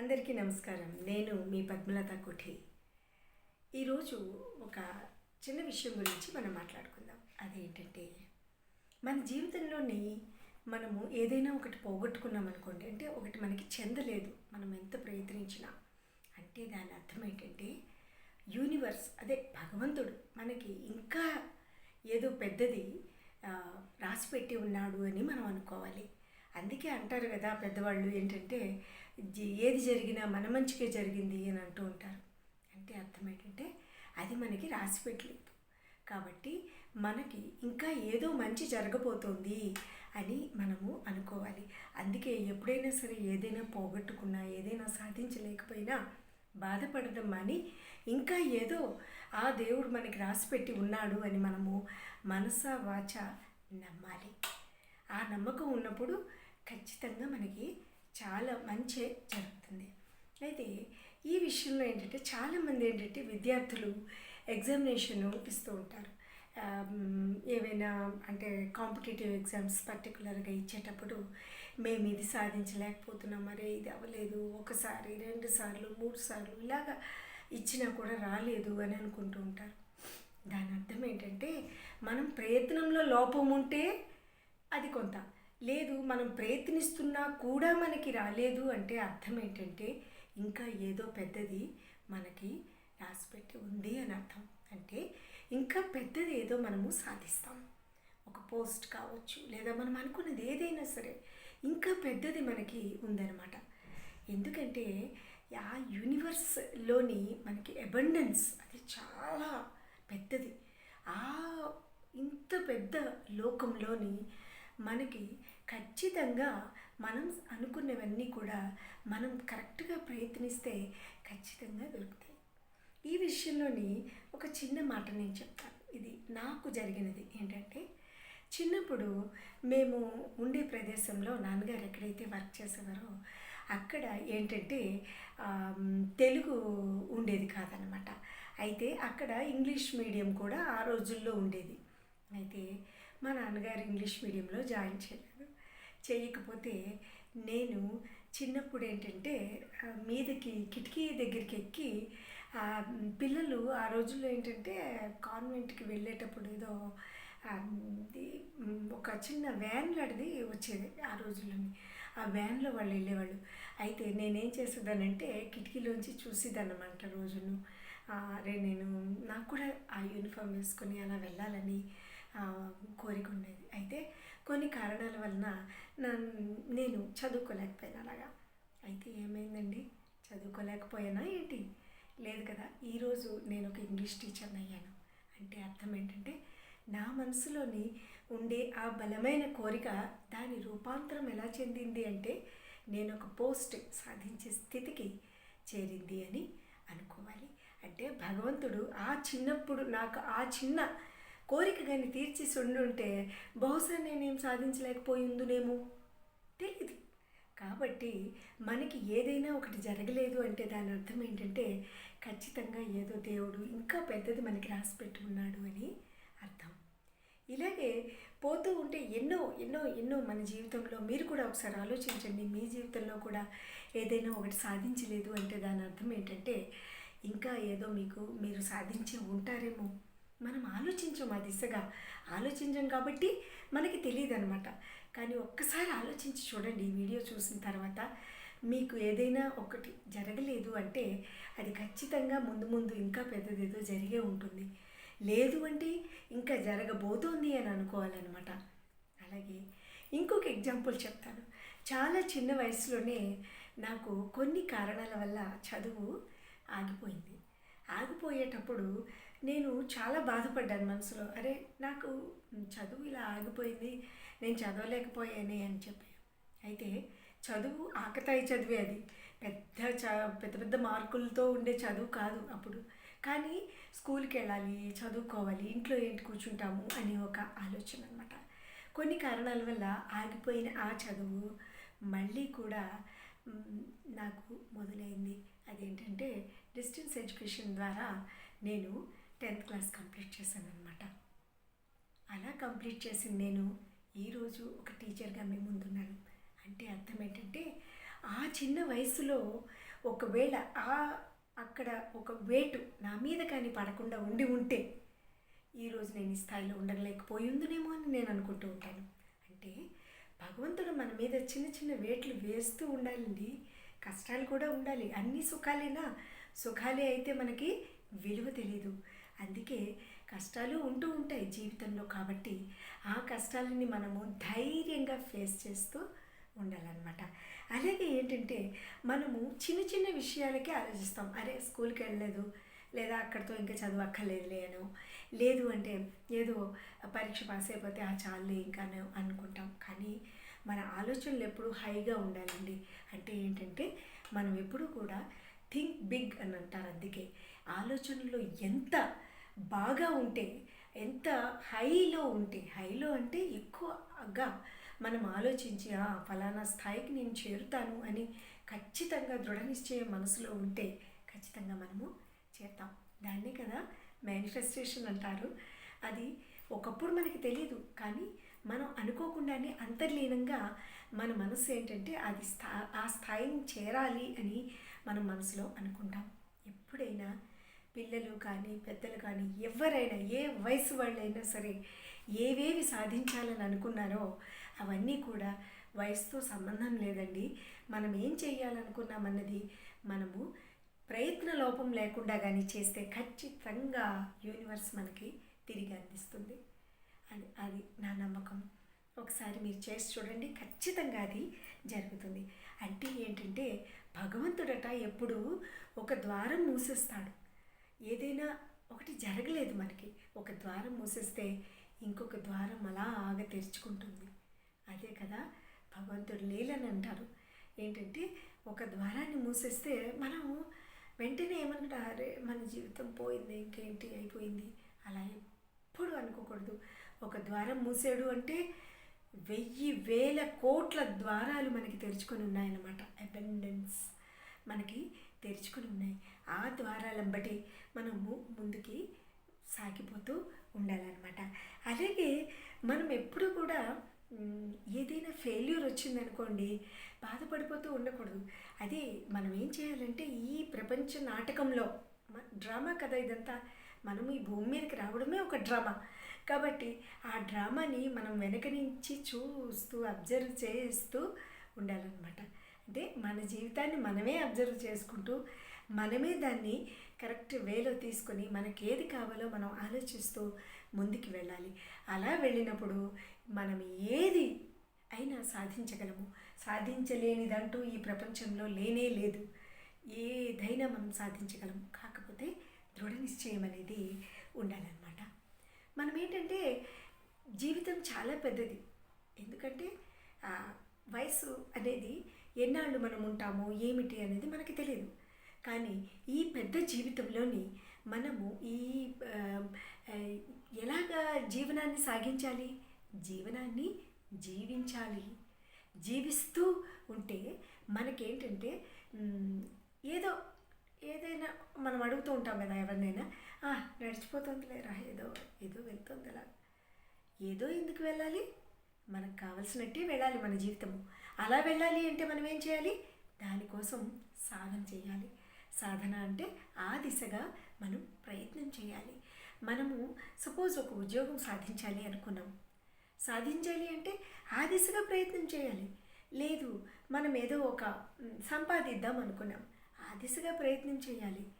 అందరికీ నమస్కారం. నేను మీ పద్మలత కోఠి. ఈరోజు ఒక చిన్న విషయం గురించి మనం మాట్లాడుకుందాం. అదేంటంటే మన జీవితంలోని మనము ఏదైనా ఒకటి పోగొట్టుకున్నాం అనుకోండి అంటే ఒకటి మనకి చెందలేదు మనం ఎంత ప్రయత్నించినా. అంటే దాని అర్థం ఏంటంటే యూనివర్స్ అదే భగవంతుడు మనకి ఇంకా ఏదో పెద్దది రాసిపెట్టి ఉన్నాడు అని మనం అనుకోవాలి. అందుకే అంటారు కదా పెద్దవాళ్ళు ఏంటంటే ఏది జరిగినా మన మంచికే జరిగింది అని అంటూ ఉంటారు. అంటే అర్థం ఏంటంటే అది మనకి రాసి పెట్టలేదు. కాబట్టి మనకి ఇంకా ఏదో మంచి జరగబోతోంది అని మనము అనుకోవాలి. అందుకే ఎప్పుడైనా సరే ఏదైనా పోగొట్టుకున్నా ఏదైనా సాధించలేకపోయినా బాధపడడం అని ఇంకా ఏదో ఆ దేవుడు మనకి రాసిపెట్టి ఉన్నాడు అని మనము మనస వాచ నమ్మాలి. ఆ నమ్మకం ఉన్నప్పుడు ఖచ్చితంగా మనకి చాలా మంచి జరుగుతుంది. అయితే ఈ విషయంలో ఏంటంటే చాలామంది ఏంటంటే విద్యార్థులు ఎగ్జామినేషన్ ఇస్తూ ఉంటారు. ఏవైనా అంటే కాంపిటేటివ్ ఎగ్జామ్స్ పర్టికులర్గా ఇచ్చేటప్పుడు మేము ఇది సాధించలేకపోతున్నాం మరే ఇది అవ్వలేదు ఒకసారి రెండు సార్లు మూడు సార్లు ఇలాగా ఇచ్చినా కూడా రాలేదు అని అనుకుంటూ ఉంటారు. దాని అర్థం ఏంటంటే మనం ప్రయత్నంలో లోపం ఉంటే అది కొంత. లేదు మనం ప్రయత్నిస్తున్నా కూడా మనకి రాలేదు అంటే అర్థం ఏంటంటే ఇంకా ఏదో పెద్దది మనకి రాసిపెట్టి ఉంది అని అర్థం. అంటే ఇంకా పెద్దది ఏదో మనము సాధిస్తాం. ఒక పోస్ట్ కావచ్చు లేదా మనం అనుకున్నది ఏదైనా సరే ఇంకా పెద్దది మనకి ఉందన్నమాట. ఎందుకంటే ఆ యూనివర్స్లోని మనకి అబండెన్స్ అది చాలా పెద్దది. ఆ ఇంత పెద్ద లోకంలోని మనకి ఖచ్చితంగా మనం అనుకున్నవన్నీ కూడా మనం కరెక్ట్గా ప్రయత్నిస్తే ఖచ్చితంగా దొరుకుతాయి. ఈ విషయంలోని ఒక చిన్న మాట నేను చెప్తాను. ఇది నాకు జరిగినది ఏంటంటే చిన్నప్పుడు మేము ఉండే ప్రదేశంలో నాన్నగారు ఎక్కడైతే వర్క్ చేసేవారో అక్కడ ఏంటంటే తెలుగు ఉండేది కాదనమాట అయితే అక్కడ ఇంగ్లీష్ మీడియం కూడా ఆ రోజుల్లో ఉండేది. అయితే మా నాన్నగారు ఇంగ్లీష్ మీడియంలో జాయిన్ చేయలేదు చేయకపోతే నేను చిన్నప్పుడు ఏంటంటే మీదకి కిటికీ దగ్గరికి ఎక్కి పిల్లలు ఆ రోజుల్లో ఏంటంటే కాన్వెంట్కి వెళ్ళేటప్పుడు ఏదో ఒక చిన్న వ్యాన్ లాంటిది వచ్చేది ఆ రోజుల్లోని. ఆ వ్యాన్లో వాళ్ళు వెళ్ళేవాళ్ళు. అయితే నేనేం చేసేదానంటే కిటికీలోంచి చూసేదాన్నమాట రోజును. అరే నేను నాకు కూడా ఆ యూనిఫామ్ వేసుకొని అలా వెళ్ళాలని కోరిక ఉండేది. అయితే కొన్ని కారణాల వలన నేను చదువుకోలేకపోయాను అలాగా. అయితే ఏమైందండి? చదువుకోలేకపోయానా ఏంటి? లేదు కదా ఈరోజు నేను ఒక ఇంగ్లీష్ టీచర్ని అయ్యాను. అంటే అర్థం ఏంటంటే నా మనసులోని ఉండే ఆ బలమైన కోరిక దాని రూపాంతరం ఎలా చెందింది అంటే నేను ఒక పోస్ట్ సాధించే స్థితికి చేరింది అని అనుకోవాలి. అంటే భగవంతుడు ఆ చిన్నప్పుడు నాకు ఆ చిన్న కోరిక కానీ తీర్చి ఉండుంటే బహుశా నేనేం సాధించలేకపోయిందునేమో? తెలియదు కాబట్టి మనకి ఏదైనా ఒకటి జరగలేదు అంటే దాని అర్థం ఏంటంటే ఖచ్చితంగా ఏదో దేవుడు ఇంకా పెద్దది మనకి రాసి పెట్టుకున్నాడు అని అర్థం. ఇలాగే పోతూ ఉంటే ఎన్నో ఎన్నో ఎన్నో మన జీవితంలో మీరు కూడా ఒకసారి ఆలోచించండి. మీ జీవితంలో కూడా ఏదైనా ఒకటి సాధించలేదు అంటే దాని అర్థం ఏంటంటే ఇంకా ఏదో మీకు మీరు సాధించి ఉంటారేమో? మనం ఆలోచించం ఆ దిశగా. ఆలోచించం కాబట్టి మనకి తెలియదు అనమాట కానీ ఒక్కసారి ఆలోచించి చూడండి ఈ వీడియో చూసిన తర్వాత మీకు ఏదైనా ఒకటి జరగలేదు అంటే అది ఖచ్చితంగా ముందు ముందు ఇంకా పెద్దదేదో జరిగే ఉంటుంది. లేదు అంటే ఇంకా జరగబోతోంది అని అనుకోవాలన్నమాట అలాగే ఇంకొక ఎగ్జాంపుల్ చెప్తాను. చాలా చిన్న వయసులోనే నాకు కొన్ని కారణాల వల్ల చదువు ఆగిపోయింది. ఆగిపోయేటప్పుడు నేను చాలా బాధపడ్డాను మనసులో. అరే నాకు చదువు ఇలా ఆగిపోయింది నేను చదవలేకపోయానే అని చెప్పి. అయితే చదువు ఆకతాయి చదివే అది. పెద్ద చ పెద్ద పెద్ద మార్కులతో ఉండే చదువు కాదు అప్పుడు. కానీ స్కూల్కి వెళ్ళాలి చదువుకోవాలి ఇంట్లో ఏంటి కూర్చుంటాము అనే ఒక ఆలోచన అనమాట కొన్ని కారణాల వల్ల ఆగిపోయిన ఆ చదువు మళ్ళీ కూడా నాకు మొదలైంది. అదేంటంటే డిస్టెన్స్ ఎడ్యుకేషన్ ద్వారా నేను టెన్త్ క్లాస్ కంప్లీట్ చేశాను అనమాట అలా కంప్లీట్ చేసిన నేను. ఈరోజు ఒక టీచర్గా మీ ముందున్నాను అంటే అర్థం ఏంటంటే ఆ చిన్న వయసులో ఒకవేళ ఆ అక్కడ ఒక వేటు నా మీద కానీ పడకుండా ఉండి ఉంటే ఈరోజు నేను ఈ స్థాయిలో ఉండలేకపోయి ఉందునేమో అని నేను అనుకుంటూ ఉంటాను. అంటే భగవంతుడు మన మీద చిన్న చిన్న వేట్లు వేస్తూ ఉండాలండి. కష్టాలు కూడా ఉండాలి. అన్ని సుఖాలేనా? సుఖాలే అయితే మనకి విలువ తెలీదు. అందుకే కష్టాలు ఉంటూ ఉంటాయి జీవితంలో కాబట్టి ఆ కష్టాలని మనము ధైర్యంగా ఫేస్ చేస్తూ ఉండాలన్నమాట. అలాగే ఏంటంటే మనము చిన్న చిన్న విషయాలకే ఆలోచిస్తాం. అరే స్కూల్కి వెళ్ళలేదు లేదా అక్కడితో ఇంకా చదువక్కర్లేదు లేను లేదు అంటే ఏదో పరీక్ష పాస్ అయిపోతే ఆ చాలే ఇంకా అనుకుంటాం. కానీ మన ఆలోచనలు ఎప్పుడు హైగా ఉండాలండి. అంటే ఏంటంటే మనం ఎప్పుడు కూడా థింక్ బిగ్ అని అంటారు. అందుకే ఆలోచనలో ఎంత బాగా ఉంటే ఎంత హైలో ఉంటే హైలో అంటే ఎక్కువగా మనం ఆలోచించి "ఆ, ఫలానా స్థాయికి నేను చేరుతాను అని ఖచ్చితంగా దృఢ నిశ్చయం మనసులో ఉంటే ఖచ్చితంగా మనము చేస్తాం దాన్నే కదా మేనిఫెస్టేషన్ అంటారు. అది ఒకప్పుడు మనకి తెలియదు కానీ మనం అనుకోకుండానే అంతర్లీనంగా మన మనసు ఏంటంటే అది స్థా ఆ స్థాయిని చేరాలి అని మనం మనసులో అనుకుంటాం. ఎప్పుడైనా పిల్లలు కానీ పెద్దలు కానీ ఎవరైనా ఏ వయసు వాళ్ళైనా సరే ఏవేవి సాధించాలని అనుకున్నారో అవన్నీ కూడా వయసుతో సంబంధం లేదండి. మనం ఏం చేయాలనుకున్నామన్నది మనము ప్రయత్న లోపం లేకుండా కానీ చేస్తే ఖచ్చితంగా యూనివర్స్ మనకి తిరిగి అందిస్తుంది. అని అది నా నమ్మకం. ఒకసారి మీరు చేసి చూడండి ఖచ్చితంగా అది జరుగుతుంది. అంటే ఏంటంటే భగవంతుడట ఎప్పుడు ఒక ద్వారం మూసేస్తాడు. ఏదైనా ఒకటి జరగలేదు మనకి. ఒక ద్వారం మూసేస్తే ఇంకొక ద్వారం అలా ఆగ తెరుచుకుంటుంది. అదే కదా భగవంతుడు లీలని అంటారు. ఏంటంటే ఒక ద్వారాన్ని మూసేస్తే మనం వెంటనే ఏమంటారు అరే మన జీవితం పోయింది ఇంకేంటి అయిపోయింది. అలా ఎప్పుడు అనుకోకూడదు. ఒక ద్వారం మూసాడు అంటే వెయ్యి వేల కోట్ల ద్వారాలు మనకి తెరుచుకొని ఉన్నాయన్నమాట. అబెండెన్స్ మనకి తెరుచుకొని ఉన్నాయి. ఆ ద్వారాలను బట్టి మనము ముందుకి సాగిపోతూ ఉండాలన్నమాట. అలాగే మనం ఎప్పుడు కూడా ఏదైనా ఫెయిల్యూర్ వచ్చిందనుకోండి బాధపడిపోతూ ఉండకూడదు. అదే మనం ఏం చేయాలంటే ఈ ప్రపంచ నాటకంలో డ్రామా కదా ఇదంతా. మనం ఈ భూమి మీదకి రావడమే ఒక డ్రామా. కాబట్టి ఆ డ్రామాని మనం వెనక నుంచి చూస్తూ అబ్జర్వ్ చేస్తూ ఉండాలన్నమాట. అంటే మన జీవితాన్ని మనమే అబ్జర్వ్ చేసుకుంటూ మనమే దాన్ని కరెక్ట్ వేలో తీసుకొని మనకి ఏది కావాలో మనం ఆలోచిస్తూ ముందుకు వెళ్ళాలి. అలా వెళ్ళినప్పుడు మనం ఏది అయినా సాధించగలము. సాధించలేనిదంటూ ఈ ప్రపంచంలో లేనే లేదు. ఏదైనా మనం సాధించగలము. కాకపోతే దృఢ నిశ్చయం అనేది ఉండాలన్నమాట. మనం ఏంటంటే జీవితం చాలా పెద్దది. ఎందుకంటే వయసు అనేది ఎన్నాళ్ళు మనం ఉంటామో ఏమిటి అనేది మనకి తెలియదు. కానీ ఈ పెద్ద జీవితంలోని మనము ఈ ఎలాగ ఎలాగా జీవనాన్ని సాగించాలి? జీవనాన్ని జీవించాలి. జీవిస్తూ ఉంటే మనకేంటంటే ఏదో ఏదైనా మనం అడుగుతూ ఉంటాం కదా ఎవరినైనా "ఆ, నడిచిపోతుందిలేరా ఏదో ఏదో వెళ్తుంది అలా ఏదో ఎందుకు వెళ్ళాలి? మనకు కావలసినట్టే వెళ్ళాలి మన జీవితము. అలా వెళ్ళాలి అంటే మనం ఏం చేయాలి? దానికోసం సాధన చేయాలి. సాధన అంటే ఆ దిశగా మనం ప్రయత్నం చేయాలి. మనము సపోజ్ ఒక ఉద్యోగం సాధించాలి అనుకున్నాం. సాధించాలి అంటే ఆ దిశగా ప్రయత్నం చేయాలి. లేదు మనం ఏదో ఒక సంపాదిద్దాం అనుకున్నాం. ఆ దిశగా ప్రయత్నం చేయాలి.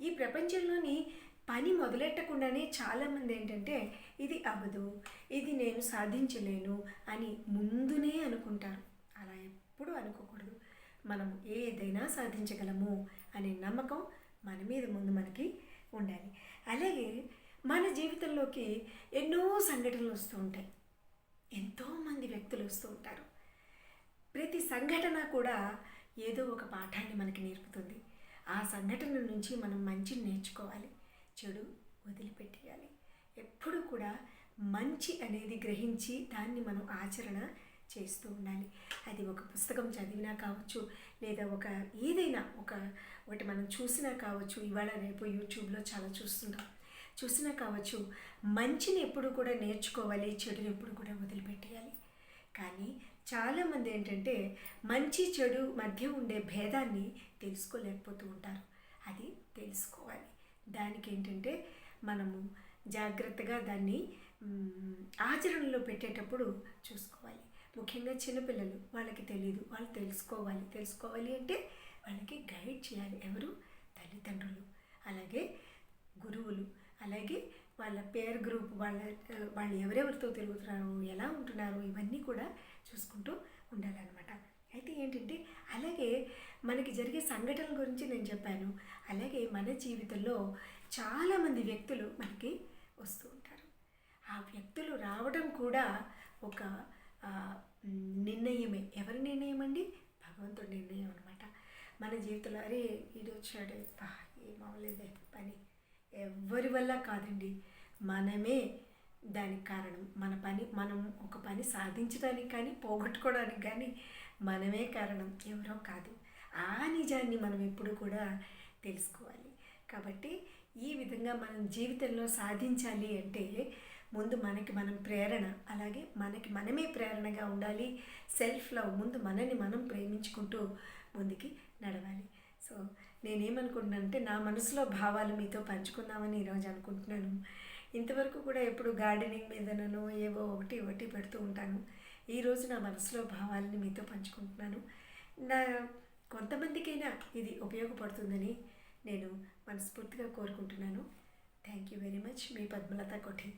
ఈ ప్రపంచంలోని పని మొదలెట్టకుండానే చాలామంది ఏంటంటే ఇది అవ్వదు ఇది నేను సాధించలేను అని ముందునే అనుకుంటారు. అలా ఎప్పుడూ అనుకోకూడదు. మనం ఏదైనా సాధించగలము అనే నమ్మకం మన మీద ముందు మనకి ఉండాలి. అలాగే మన జీవితంలోకి ఎన్నో సంఘటనలు వస్తూ ఉంటాయి. ఎంతోమంది వ్యక్తులు వస్తూ ఉంటారు. ప్రతి సంఘటన కూడా ఏదో ఒక పాఠాన్ని మనకి నేర్పుతుంది. ఆ సంఘటన నుంచి మనం మంచిని నేర్చుకోవాలి. చెడు వదిలిపెట్టేయాలి. ఎప్పుడు కూడా మంచి అనేది గ్రహించి దాన్ని మనం ఆచరణ చేస్తూ ఉండాలి. అది ఒక పుస్తకం చదివినా కావచ్చు లేదా ఒక ఏదైనా ఒక ఒకటి మనం చూసినా కావచ్చు ఇవాళ రేపు యూట్యూబ్లో చాలా చూస్తుంటాం. చూసినా కావచ్చు మంచిని ఎప్పుడు కూడా నేర్చుకోవాలి చెడుని ఎప్పుడు కూడా వదిలిపెట్టేయాలి. కానీ చాలామంది ఏంటంటే మంచి చెడు మధ్య ఉండే భేదాన్ని తెలుసుకోలేకపోతూ ఉంటారు. అది తెలుసుకోవాలి. దానికి ఏంటంటే మనము జాగ్రత్తగా దాన్ని ఆచరణలో పెట్టేటప్పుడు చూసుకోవాలి. ముఖ్యంగా చిన్నపిల్లలు వాళ్ళకి తెలియదు వాళ్ళు తెలుసుకోవాలి. తెలుసుకోవాలి అంటే వాళ్ళకి గైడ్ చేయాలి ఎవరు? తల్లిదండ్రులు. అలాగే గురువులు. అలాగే వాళ్ళ పేర్ గ్రూప్ వాళ్ళ వాళ్ళు ఎవరెవరితో తిరుగుతున్నారు ఎలా ఉంటున్నారు ఇవన్నీ కూడా చూసుకుంటూ ఉండాలన్నమాట. అయితే ఏంటంటే అలాగే మనకి జరిగే సంఘటనల గురించి నేను చెప్పాను. అలాగే మన జీవితంలో చాలామంది వ్యక్తులు మనకి వస్తూ ఉంటారు. ఆ వ్యక్తులు రావడం కూడా ఒక నిర్ణయమే. ఎవరి నిర్ణయం అండి భగవంతుడి నిర్ణయం అనమాట మన జీవితంలో అరే ఇది వచ్చాడు బా ఏ మామూలేదే పని. ఎవరి వల్ల కాదండి. మనమే దానికి కారణం. మన పని మనం ఒక పని సాధించడానికి కానీ పోగొట్టుకోవడానికి కానీ మనమే కారణం. ఎవరో కాదు. ఆ నిజాన్ని మనం ఎప్పుడు కూడా తెలుసుకోవాలి. కాబట్టి ఈ విధంగా మనం జీవితంలో సాధించాలి అంటే ముందు మనకి మనం ప్రేరణ అలాగే మనకి మనమే ప్రేరణగా ఉండాలి. సెల్ఫ్ లవ్ ముందు మనని మనం ప్రేమించుకుంటూ ముందుకి నడవాలి. సో నేనేమనుకుంటున్నానంటే నా మనసులో భావాలు మీతో పంచుకుందామని ఈరోజు అనుకుంటున్నాను. ఇంతవరకు కూడా ఎప్పుడు గార్డెనింగ్ మీదనను ఏవో ఒకటి ఒకటి పెడుతూ ఉంటాను. ఈరోజు నా మనసులో భావాలని మీతో పంచుకుంటున్నాను. నా కొంతమందికైనా ఇది ఉపయోగపడుతుందని నేను మనస్ఫూర్తిగా కోరుకుంటున్నాను. థ్యాంక్ యూ వెరీ మచ్ మీ పద్మలత కొఠి.